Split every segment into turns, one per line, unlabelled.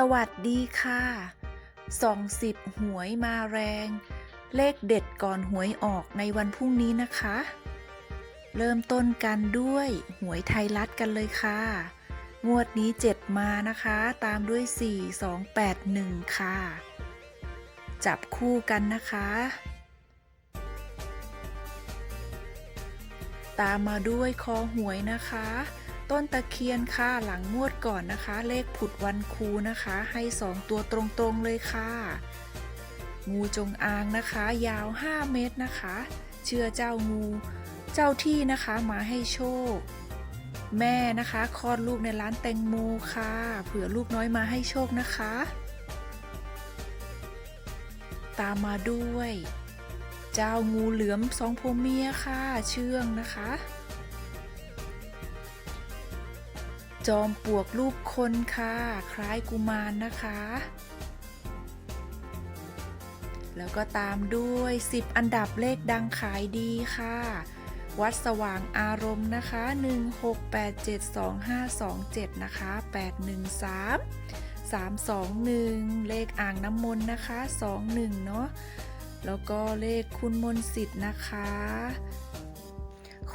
สวัสดีค่ะส่องสิบหวยมาแรง เลขเด็ดก่อนหวยออกในวันพรุ่งนี้นะคะ เริ่มต้นกันด้วยหวยไทยรัฐกันเลยค่ะ งวดนี้ 7 มานะคะ ตามด้วย 4 2 8 1 ค่ะ จับคู่กันนะคะ ตามมาด้วยคอหวยนะคะ ต้นตะเคียนค่ะหลังงวดก่อนนะคะ เลขผุดวันครูนะคะ ให้ 2 ตัวตรงๆเลยค่ะ งูจงอางนะคะ ยาว 5 เมตรนะคะ เชื่อเจ้างูเจ้าที่นะคะมาให้โชค แม่นะคะคลอดลูกในร้านแตงโมค่ะ เผื่อลูกน้อยมาให้โชคนะคะ ตามมาด้วย เจ้างูเหลือมสองผัวเมียค่ะ เชื่องนะคะ จอมปลวกรูปคนค่ะ คล้ายกุมารนนะคะ แล้วก็ตามด้วย 10 อันดับเลขดังขายดีค่ะ วัดสว่างอารมณ์นะคะ 16872527 นะคะ 813 321 เลขอ่างน้ำมนต์นะคะ 21 เนาะแล้วก็เลขคุณมนต์สิทธิ์นะคะ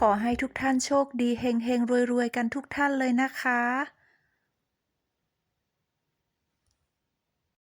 ขอให้ทุกท่านโชคดีเฮงเฮงรวยรวยๆกันทุกท่านเลยนะคะ